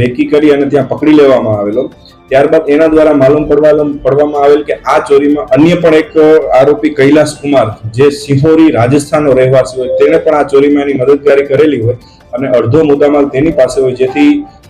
Recce કરી અને ત્યાં પકડી લેવામાં આવેલો. ત્યારબાદ એના દ્વારા માલુમ પડવા પડવામાં આવેલ કે આ ચોરીમાં અન્ય પણ એક આરોપી કૈલાસ કુમાર, જે સિંહોરી રાજસ્થાનનો રહેવાસી હોય તેણે પણ આ ચોરીમાં એની મદદગારી કરેલી હોય અને અડધો મુદ્દામાલ તેની પાસે હોય, જેથી